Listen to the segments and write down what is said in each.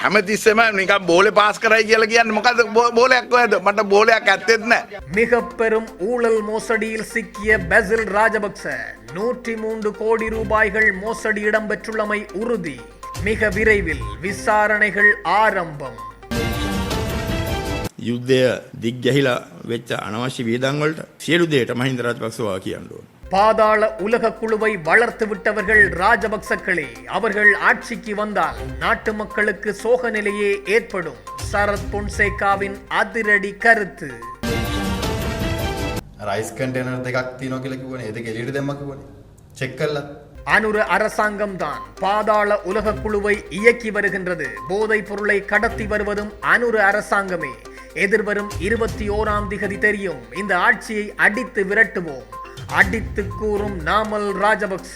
හැමතිස්සම නිකම් බෝලෙ පාස් කරයි කියලා කියන්න මොකද බෝලයක් ඔයද මට බෝලයක් ඇත්තෙත් නෑ மிக பெரும் ஊழல் மோசடியில் சிக்கிய பெசில் ராஜபக்ச நூற்றி மூன்று கோடி ரூபாய்கள் மோசடி இடம்பெற்றுள்ளமை உறுதி மிக விரைவில் விசாரணைகள் ஆரம்பம் යුද්ධය දිග්ගැහිලා වෙච්ච අනවශ්‍ය වියදන්වලට සියලු දේට මහින්ද රාජපක්ෂවා කියන්නුව. பாதாள உலக குழுவை வளர்த்து விட்டவர்கள் ராஜபக்சக்களே அவர்கள் ஆட்சிக்கு வந்தால் நாட்டு மக்களுக்கு சோக நிலையே ஏற்படும் சரத் பொன்சேகாவின் அதிரடி கருத்து රයිස් කන්ටේනර් දෙකක් තියෙනවා කියලා කිව්වනේ. ඒ දෙක එළියට දැම්මා කිව්වනේ. චෙක් කළා. அனுர அரசாங்கம் தான் பாதாள உலக குழுவை இயக்கி வருகின்றது போதைப் பொருளை கடத்தி வருவதும் அனுர அரசாங்கமே எதிர்வரும் இருபத்தி ஓராம் திகதி தெரியும் இந்த ஆட்சியை அடித்து விரட்டுவோம் அடித்து கூறும் நாமல் ராஜபக்ச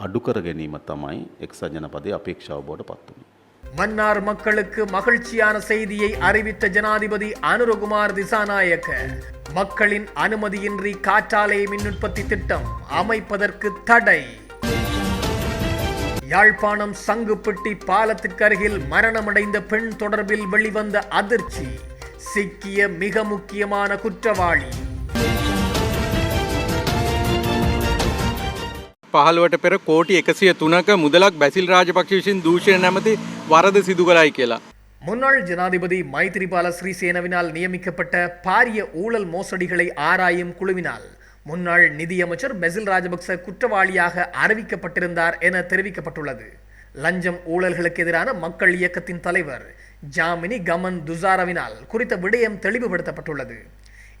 අඩු කර ගැනීම තමයි එක්සත් ජනපදයේ අපේක්ෂාව බවට පත් වුණේ. மன்னார் மக்களுக்கு மகிழ்ச்சியான செய்தியை அறிவித்த ஜனாதிபதி அனுரகுமார் திசாநாயக்க மக்களின் அனுமதியின்றி காற்றாலை மின் உற்பத்தி திட்டம் அமைப்பதற்கு தடை யாழ்ப்பாணம் சங்குப்பட்டி பாலத்திற்கு அருகில் மரணமடைந்த பெண் தொடர்பில் வெளிவந்த அதிர்ச்சி சிக்கிய மிக முக்கியமான குற்றவாளி පහළුවට පෙර කෝටි එකසිය තුනක මුදලක් බැසිල් රාජපක්ෂ විසින් දූෂණය නැමති වරද සිදු කළයි කියලා. முன்னாள் ஜனாதிபதி மைத்ரிபால ஸ்ரீசேனவினால் நியமிக்கப்பட்ட பாரிய ஊழல் மோசடிகளை ஆராயும் குழுவினால் முன்னாள் நிதியமைச்சர் பெசில் ராஜபக்ச குற்றவாளியாக அறிவிக்கப்பட்டிருந்தார் என தெரிவிக்கப்பட்டுள்ளது லஞ்சம் ஊழல்களுக்கு எதிரான மக்கள் இயக்கத்தின் தலைவர் ஜாமினி கமன் துசாரவினால் குறித்த விடயம் தெளிவுபடுத்தப்பட்டுள்ளது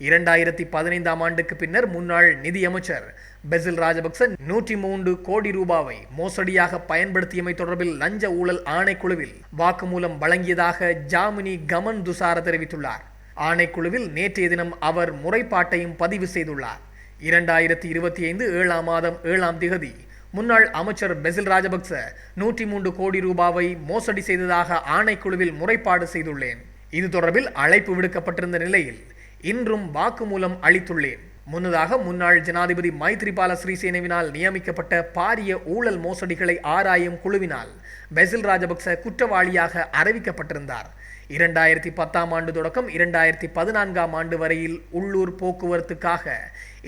இரண்டாயிரத்தி பதினைந்தாம் ஆண்டுக்கு பின்னர் முன்னாள் நிதியமைச்சர் பெசில் ராஜபக்ச நூற்றி மூன்று கோடி ரூபாவை மோசடியாக பயன்படுத்தியமை தொடர்பில் லஞ்ச ஊழல் ஆணைக்குழுவில் வாக்குமூலம் வழங்கியதாக ஜாமினி கமன் துசார தெரிவித்துள்ளார். ஆணைக்குழுவில் நேற்றைய தினம் அவர் முறைப்பாட்டையும் பதிவு செய்துள்ளார். இரண்டாயிரத்தி இருபத்தி ஐந்து ஏழாம் மாதம் ஏழாம் திகதி முன்னாள் அமைச்சர் பெசில் ராஜபக்ச நூற்றி மூன்று கோடி ரூபாவை மோசடி செய்ததாக ஆணைக்குழுவில் முறைப்பாடு செய்துள்ளேன். இது தொடர்பில் அழைப்பு விடுக்கப்பட்டிருந்த நிலையில் இன்றும் வாக்குமூலம் அளித்துள்ளேன். முன்னதாக முன்னாள் ஜனாதிபதி மைத்ரிபால ஸ்ரீசேனவினால் நியமிக்கப்பட்ட பாரிய ஊழல் மோசடிகளை ஆராயும் குழுவினால் பெசில் ராஜபக்ச குற்றவாளியாக அறிவிக்கப்பட்டிருந்தார். இரண்டாயிரத்தி பத்தாம் ஆண்டு தொடக்கம் இரண்டாயிரத்தி பதினான்காம் ஆண்டு வரையில் உள்ளூர் போக்குவரத்துக்காக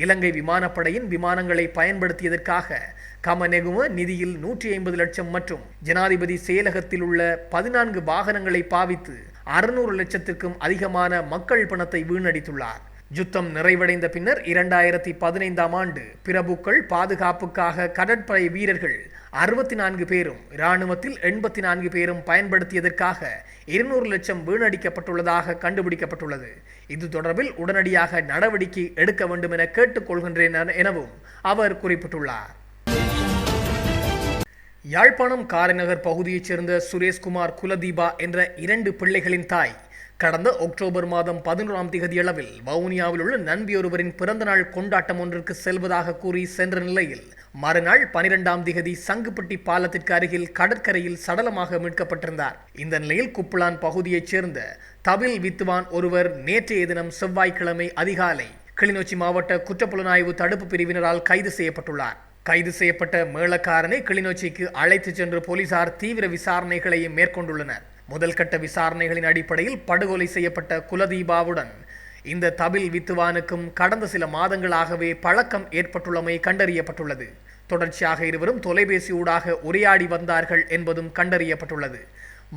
இலங்கை விமானப்படையின் விமானங்களை பயன்படுத்தியதற்காக கமநெகும நிதியில் நூற்றி ஐம்பது லட்சம் மற்றும் ஜனாதிபதி செயலகத்தில் உள்ள பதினான்கு வாகனங்களை பாவித்து அறுநூறு லட்சத்திற்கும் அதிகமான மக்கள் பணத்தை வீணடித்துள்ளார். யுத்தம் நிறைவடைந்த பின்னர் இரண்டாயிரத்தி பதினைந்தாம் ஆண்டு பிரபுக்கள் பாதுகாப்புக்காக கடற்படை வீரர்கள் அறுபத்தி நான்கு பேரும் இராணுவத்தில் எண்பத்தி நான்கு பேரும் பயன்படுத்தியதற்காக இருநூறு லட்சம் வீணடிக்கப்பட்டுள்ளதாக கண்டுபிடிக்கப்பட்டுள்ளது. இது தொடர்பில் உடனடியாக நடவடிக்கை எடுக்க வேண்டும் என கேட்டுக்கொள்கின்றேன் எனவும் அவர் குறிப்பிட்டுள்ளார். யாழ்ப்பாணம் காரைநகர் பகுதியைச் சேர்ந்த சுரேஷ்குமார் குலதீபா என்ற இரண்டு பிள்ளைகளின் தாய் கடந்த அக்டோபர் மாதம் பதினோராம் திகதியளவில் வவுனியாவில் உள்ள நண்பியொருவரின் பிறந்தநாள் கொண்டாட்டம் ஒன்றிற்கு செல்வதாக கூறி சென்ற நிலையில் மறுநாள் பனிரெண்டாம் திகதி சங்குப்பட்டி பாலத்திற்கு அருகில் கடற்கரையில் சடலமாக மீட்கப்பட்டிருந்தார். இந்த நிலையில் குப்புளான் பகுதியைச் சேர்ந்த தவில் வித்துவான் ஒருவர் நேற்றைய தினம் செவ்வாய்க்கிழமை அதிகாலை கிளிநொச்சி மாவட்ட குற்றப்புலனாய்வு தடுப்பு பிரிவினரால் கைது செய்யப்பட்டுள்ளார். கைது செய்யப்பட்ட மேளக்காரனை கிளிநொச்சிக்கு அழைத்துச் சென்று போலீசார் தீவிர விசாரணைகளையும் மேற்கொண்டுள்ளனர். முதல் கட்ட விசாரணைகளின் அடிப்படையில் படுகொலை செய்யப்பட்ட குலதீபாவுடன் இந்த தபில் வித்துவானுக்கும் கடந்த சில மாதங்களாகவே பழக்கம் ஏற்பட்டுள்ளமை கண்டறியப்பட்டுள்ளது. தொடர்ச்சியாக இருவரும் தொலைபேசி ஊடாக உரையாடி வந்தார்கள் என்பதும் கண்டறியப்பட்டுள்ளது.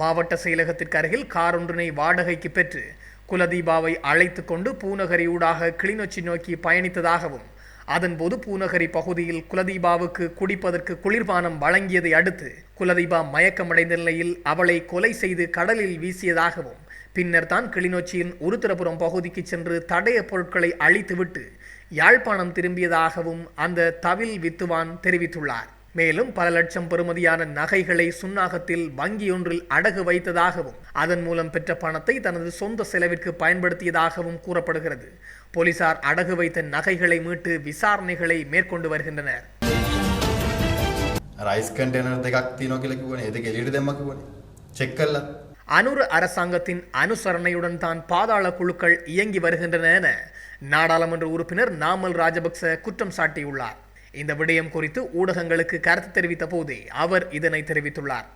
மாவட்ட செயலகத்திற்கு அருகில் கார் ஒன்றினை வாடகைக்கு பெற்று குலதீபாவை அழைத்து கொண்டு பூநகரி ஊடாக கிளிநொச்சி நோக்கி பயணித்ததாகவும் அதன்போது பூநகரி பகுதியில் குலதீபாவுக்கு குடிப்பதற்கு குளிர்பானம் வழங்கியதை அடுத்து குலதீபா மயக்கமடைந்த நிலையில் அவளை கொலை செய்து கடலில் வீசியதாகவும் பின்னர் தான் கிளிநொச்சியின் உருத்திரபுரம் பகுதிக்கு சென்று தடைய பொருட்களை அழித்துவிட்டு யாழ்ப்பாணம் திரும்பியதாகவும் அந்த தவில் வித்துவான் தெரிவித்துள்ளார். மேலும் பல லட்சம் பெறுமதியான நகைகளை சுன்னாகத்தில் வங்கியொன்றில் அடகு வைத்ததாகவும் அதன் மூலம் பெற்ற பணத்தை தனது சொந்த செலவிற்கு பயன்படுத்தியதாகவும் கூறப்படுகிறது போலீசார் அடகு வைத்த நகைகளை மீட்டு விசாரணைகளை மேற்கொண்டு வருகின்றனர் රයිස් කන්ටේනර් දෙකක් තියෙනවා කියලා කිව්වනේ. ඒ දෙක එළියට දැම්මා කිව්වනේ. චෙක් කළා. அனுர அரசாங்கத்தின் அனுசரணையுடன் தான் பாதாள குழுக்கள் இயங்கி வருகின்றன என நாடாளுமன்ற உறுப்பினர் நாமல் ராஜபக்ச குற்றம் சாட்டியுள்ளார் இந்த விடயம் குறித்து ஊடகங்களுக்கு கருத்து தெரிவித்த போதே அவர் இதனை தெரிவித்துள்ளார்.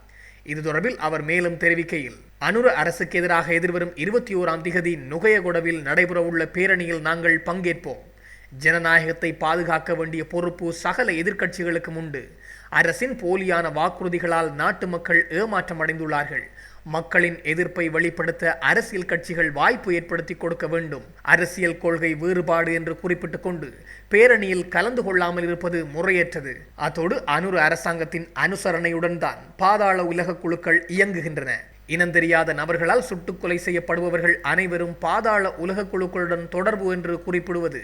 இது தொடர்பில் அவர் மேலும் தெரிவிக்கையில் அனுர அரசுக்கு எதிராக எதிர்வரும் இருபத்தி ஓராம் திகதி நுகையகொடவில் நடைபெறவுள்ள பேரணியில் நாங்கள் பங்கேற்போம். ஜனநாயகத்தை பாதுகாக்க வேண்டிய பொறுப்பு சகல எதிர்க்கட்சிகளுக்கும் உண்டு. அரசின் போலியான வாக்குறுதிகளால் நாட்டு மக்கள் ஏமாற்றம் அடைந்துள்ளார்கள் மக்களின் எதிர்ப்பை வெளிப்படுத்த அரசியல் கட்சிகள் வாய்ப்பு ஏற்படுத்தி கொடுக்க வேண்டும். அரசியல் கொள்கை வேறுபாடு என்று குறிப்பிட்டுக் கொண்டு பேரணியில் கலந்து கொள்ளாமல் இருப்பது முறையற்றது. அத்தோடு அனுர அரசாங்கத்தின் அனுசரணையுடன் தான் பாதாள உலக குழுக்கள் இயங்குகின்றன. இனந்தெரியாத நபர்களால் சுட்டுக்கொலை செய்யப்படுபவர்கள் அனைவரும் பாதாள உலக குழுக்களுடன் தொடர்பு என்று குறிப்பிடுவது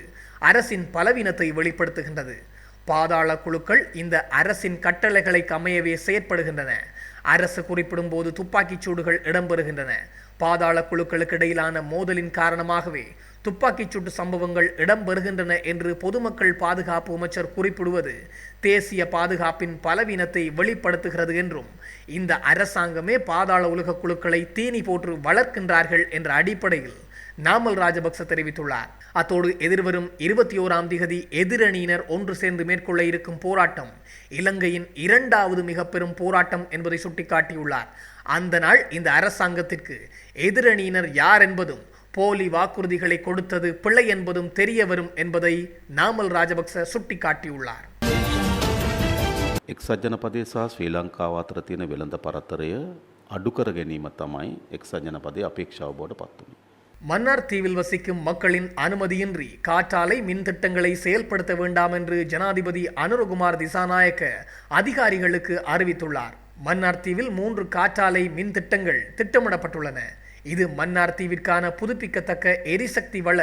அரசின் பலவீனத்தை வெளிப்படுத்துகின்றது. பாதாள குழுக்கள் இந்த அரசின் கட்டளைகளை அமையவே செயற்படுகின்றன. அரசு குறிப்பிடும் போது துப்பாக்கிச் சூடுகள் இடம்பெறுகின்றன. பாதாள குழுக்களுக்கு இடையிலான மோதலின் காரணமாகவே துப்பாக்கிச் சூட்டு சம்பவங்கள் இடம்பெறுகின்றன என்று பொதுமக்கள் பாதுகாப்பு அமைச்சர் குறிப்பிடுவது தேசிய பாதுகாப்பின் பலவீனத்தை வெளிப்படுத்துகிறது என்றும் இந்த அரசாங்கமே பாதாள உலக குழுக்களை தீனி போற்று வளர்க்கின்றார்கள் என்ற அடிப்படையில் நாமல் ராஜபக்ச தெரிவித்துள்ளார் அத்தோடு எதிர்வரும் இருபத்தி ஓராம் திகதி எதிரணியினர் ஒன்று சேர்ந்து மேற்கொள்ள இருக்கும் போராட்டம் இலங்கையின் இரண்டாவது மிக பெரும் போராட்டம் என்பதை சுட்டிக்காட்டியுள்ளார் அந்த நாள் இந்த அரசாங்கத்திற்கு எதிரணியினர் யார் என்பதும் போலி வாக்குறுதிகளை கொடுத்தது பிழை என்பதும் தெரிய வரும் என்பதை நாமல் ராஜபக்ச சுட்டிக்காட்டியுள்ளார் එක්සත් ජනපදය සහ ශ්‍රී ලංකාව අතර තියෙන වෙළඳ පරතරය අඩුකර ගැනීම තමයි එක්සත් ජනපදය අපේක්ෂාව බෝඩ පත්වනි. மன்னார் தீவில் வசிக்கும் மக்களின் அனுமதியின்றி காற்றாலை மின் திட்டங்களை செயல்படுத்த வேண்டாம் என்று ஜனாதிபதி அனுரகுமார் திசாநாயக்க அதிகாரிகளுக்கு அறிவித்துள்ளார். மன்னார் தீவில் மூன்று காற்றாலை மின் திட்டங்கள் திட்டமிடப்பட்டுள்ளன. இது மன்னார் தீவிற்கான புதுப்பிக்கத்தக்க எரிசக்தி வள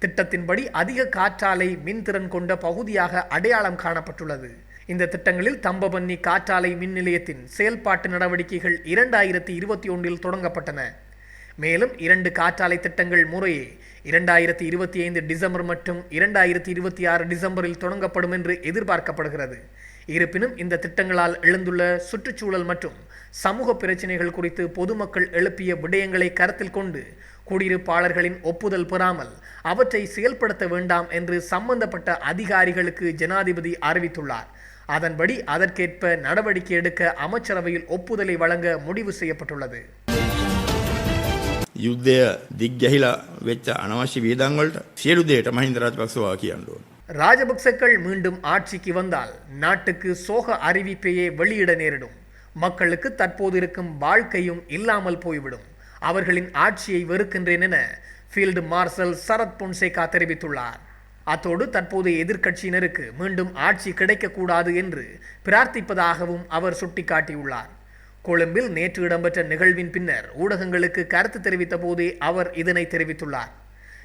திட்டத்தின்படி அதிக காற்றாலை மின்திறன் கொண்ட பகுதியாக அடையாளம் காணப்பட்டுள்ளது. இந்த திட்டங்களில் தம்பபன்னி காற்றாலை மின் நிலையத்தின் செயல்பாட்டு நடவடிக்கைகள் இரண்டாயிரத்தி இருபத்தி ஒன்றில் தொடங்கப்பட்டன. மேலும் இரண்டு காற்றாலை திட்டங்கள் முறையே இரண்டாயிரத்தி இருபத்தி ஐந்து டிசம்பர் மற்றும் இரண்டாயிரத்தி இருபத்தி ஆறு டிசம்பரில் தொடங்கப்படும் என்று எதிர்பார்க்கப்படுகிறது. இருப்பினும் இந்த திட்டங்களால் எழுந்துள்ள சுற்றுச்சூழல் மற்றும் சமூக பிரச்சினைகள் குறித்து பொதுமக்கள் எழுப்பிய விடயங்களை கருத்தில் கொண்டு குடியிருப்பாளர்களின் ஒப்புதல் பெறாமல் அவற்றை செயல்படுத்த வேண்டாம் என்று சம்பந்தப்பட்ட அதிகாரிகளுக்கு ஜனாதிபதி அறிவித்துள்ளார். அதன்படி அதற்கேற்ப நடவடிக்கை எடுக்க அமைச்சரவையில் ஒப்புதலை வழங்க முடிவு செய்யப்பட்டுள்ளது. යුද්ධය දිග්ගැහිලා වෙච්ච අනවශ්‍ය වියදන්වලට සියලු දේට මහින්ද රාජපක්ෂවා කියන්න ඕන. ராஜபக்சக்கள் மீண்டும் ஆட்சிக்கு வந்தால் நாட்டுக்கு சோக அறிவிப்பையே வெளியிட நேரிடும் மக்களுக்கு தற்போது இருக்கும் வாழ்க்கையும் இல்லாமல் போய்விடும் அவர்களின் ஆட்சியை வெறுக்கின்றேன் என ஃபீல்டு மார்ஷல் சரத் பொன்சேகா தெரிவித்துள்ளார் அத்தோடு தற்போதைய எதிர்க்கட்சியினருக்கு மீண்டும் ஆட்சி கிடைக்கக்கூடாது என்று பிரார்த்திப்பதாகவும் அவர் சுட்டிக்காட்டியுள்ளார் கொழும்பில் நேற்று இடம்பெற்ற நிகழ்வின் பின்னர் ஊடகங்களுக்கு கருத்து தெரிவித்த போதே அவர் இதனை தெரிவித்துள்ளார்.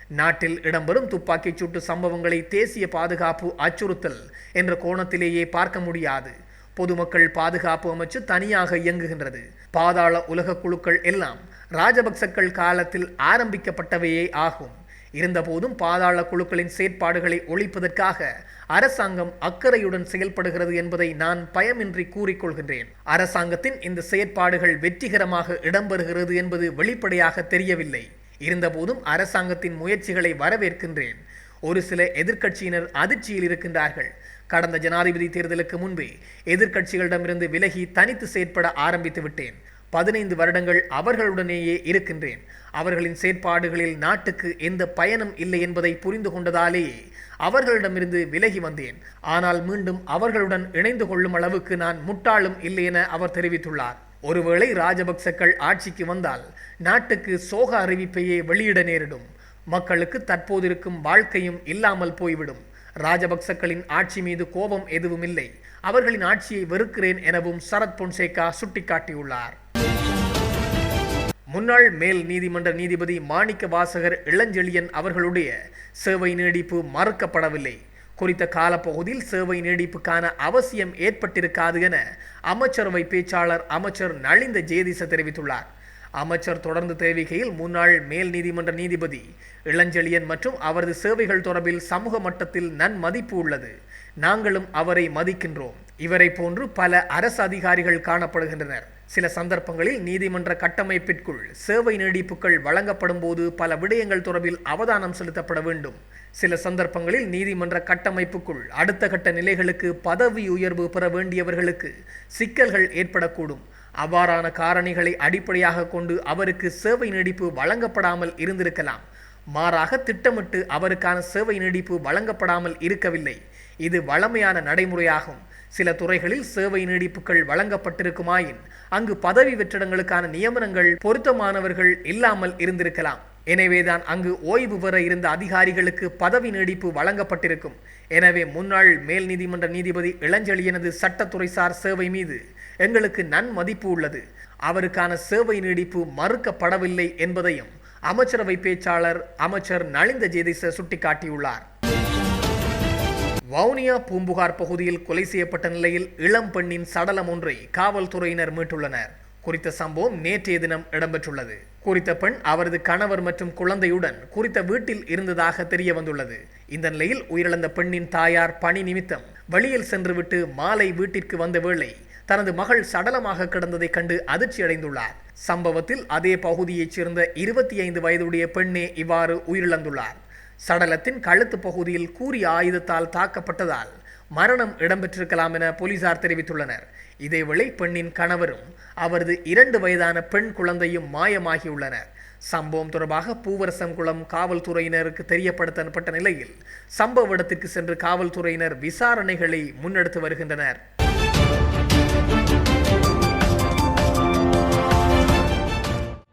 நாட்டில் இடம்பெறும் துப்பாக்கிச் சூட்டு சம்பவங்களை தேசிய பாதுகாப்பு அச்சுறுத்தல் என்ற கோணத்திலேயே பார்க்க முடியாது. பொதுமக்கள் பாதுகாப்பு அமைச்சு தனியாக இயங்குகின்றது. பாதாள உலக குழுக்கள் எல்லாம் ராஜபக்சக்கள் காலத்தில் ஆரம்பிக்கப்பட்டவையே ஆகும். இருந்தபோதும் பாதாள குழுக்களின் செயற்பாடுகளை ஒழிப்பதற்காக அரசாங்கம் அக்கறையுடன் செயல்படுகிறது என்பதை நான் பயமின்றி கூறிக்கொள்கின்றேன். அரசாங்கத்தின் இந்த செயற்பாடுகள் வெற்றிகரமாக இடம்பெறுகிறது என்பது வெளிப்படையாக தெரியவில்லை. இருந்தபோதும் அரசாங்கத்தின் முயற்சிகளை வரவேற்கின்றேன். ஒரு சில எதிர்க்கட்சியினர் அதிர்ச்சியில் இருக்கின்றார்கள். கடந்த ஜனாதிபதி தேர்தலுக்கு முன்பே எதிர்க்கட்சிகளிடமிருந்து விலகி தனித்து செயற்பட ஆரம்பித்து விட்டேன் பதினைந்து வருடங்கள் அவர்களுடனேயே இருக்கின்றேன். அவர்களின் செயற்பாடுகளில் நாட்டுக்கு எந்த பயனும் இல்லை என்பதை புரிந்து கொண்டதாலே அவர்களிடமிருந்து விலகி வந்தேன். ஆனால் மீண்டும் அவர்களுடன் இணைந்து கொள்ளும் அளவுக்கு நான் முட்டாளும் இல்லை என அவர் தெரிவித்துள்ளார். ஒருவேளை ராஜபக்சக்கள் ஆட்சிக்கு வந்தால் நாட்டுக்கு சோக அறிவிப்பையே வெளியிட நேரிடும். மக்களுக்கு தற்போது இருக்கும் வாழ்க்கையும் இல்லாமல் போய்விடும். ராஜபக்சக்களின் ஆட்சி மீது கோபம் எதுவும் இல்லை. அவர்களின் ஆட்சியை வெறுக்கிறேன் எனவும் சரத் பொன்சேகா சுட்டிக்காட்டியுள்ளார். முன்னாள் மேல் நீதிமன்ற நீதிபதி மாணிக்க வாசகர் இளஞ்செழியன் அவர்களுடைய சேவை நீடிப்பு மறுக்கப்படவில்லை. குறித்த காலப்பகுதியில் சேவை நீடிப்புக்கான அவசியம் ஏற்பட்டிருக்காது என அமைச்சரவை பேச்சாளர் அமைச்சர் நளிந்த ஜேதிச தெரிவித்துள்ளார். அமைச்சர் தொடர்ந்து தெரிவிக்கையில் முன்னாள் மேல் நீதிமன்ற நீதிபதி இளஞ்செழியன் மற்றும் அவரது சேவைகள் தொடர்பில் சமூக மட்டத்தில் நன்மதிப்பு உள்ளது. நாங்களும் அவரை மதிக்கின்றோம். இவரை போன்று பல அரசு அதிகாரிகள் காணப்படுகின்றனர். சில சந்தர்ப்பங்களில் நீதிமன்ற கட்டமைப்பிற்குள் சேவை நீடிப்புகள் வழங்கப்படும் போது பல விடயங்கள் தொடர்பில் அவதானம் செலுத்தப்பட வேண்டும். சில சந்தர்ப்பங்களில் நீதிமன்ற கட்டமைப்புக்குள் அடுத்த கட்ட நிலைகளுக்கு பதவி உயர்வு பெற வேண்டியவர்களுக்கு சிக்கல்கள் ஏற்படக்கூடும். அவ்வாறான காரணிகளை அடிப்படையாக கொண்டு அவருக்கு சேவை நீடிப்பு வழங்கப்படாமல் இருந்திருக்கலாம். மாறாக திட்டமிட்டு அவருக்கான சேவை நீடிப்பு வழங்கப்படாமல் இருக்கவில்லை. இது வழமையான நடைமுறையாகும். சில துறைகளில் சேவை நீடிப்புகள் வழங்கப்பட்டிருக்குமாயின் அங்கு பதவி வெற்றிடங்களுக்கான நியமனங்கள் பொருத்தமானவர்கள் இல்லாமல் இருந்திருக்கலாம். எனவேதான் அங்கு ஓய்வு பெற இருந்த அதிகாரிகளுக்கு பதவி நீடிப்பு வழங்கப்பட்டிருக்கும். எனவே முன்னாள் மேல் நீதிமன்ற நீதிபதி இளஞ்செழியனது சட்டத்துறைசார் சேவை மீது எங்களுக்கு நன்மதிப்பு உள்ளது. அவருக்கான சேவை நீடிப்பு மறுக்கப்படவில்லை என்பதையும் அமைச்சரவை பேச்சாளர் அமைச்சர் நளிந்த ஜேதிச சுட்டிக்காட்டியுள்ளார். வவுனியா பூம்புகார் பகுதியில் கொலை செய்யப்பட்ட நிலையில் இளம் பெண்ணின் சடலம் ஒன்றை காவல்துறையினர் மீட்டுள்ளனர். குறித்த சம்பவம் நேற்றைய தினம் இடம்பெற்றுள்ளது. குறித்த பெண் அவரது கணவர் மற்றும் குழந்தையுடன் குறித்த வீட்டில் இருந்ததாக தெரிய வந்துள்ளது. இந்த நிலையில் உயிரிழந்த பெண்ணின் தாயார் பணி நிமித்தம் வெளியில் சென்றுவிட்டு மாலை வீட்டிற்கு வந்த வேளை தனது மகள் சடலமாக கிடந்ததைக் கண்டு அதிர்ச்சி அடைந்துள்ளார் சம்பவத்தில் அதே பகுதியைச் சேர்ந்த இருபத்தி ஐந்து வயதுடைய பெண்ணே இவ்வாறு உயிரிழந்துள்ளார். சடலத்தின் கழுத்து பகுதியில் கூறிய ஆயுதத்தால் தாக்கப்பட்டதால் மரணம் இடம்பெற்றிருக்கலாம் என போலீசார் தெரிவித்துள்ளனர். இதேவேளை பெண்ணின் கணவரும் அவரது இரண்டு வயதான பெண் குழந்தையும் மாயமாகியுள்ளனர். சம்பவம் தொடர்பாக பூவரசங்குளம் காவல்துறையினருக்கு தெரியப்படுத்தப்பட்ட நிலையில் சம்பவ இடத்திற்கு சென்று காவல்துறையினர் விசாரணைகளை முன்னெடுத்து வருகின்றனர்.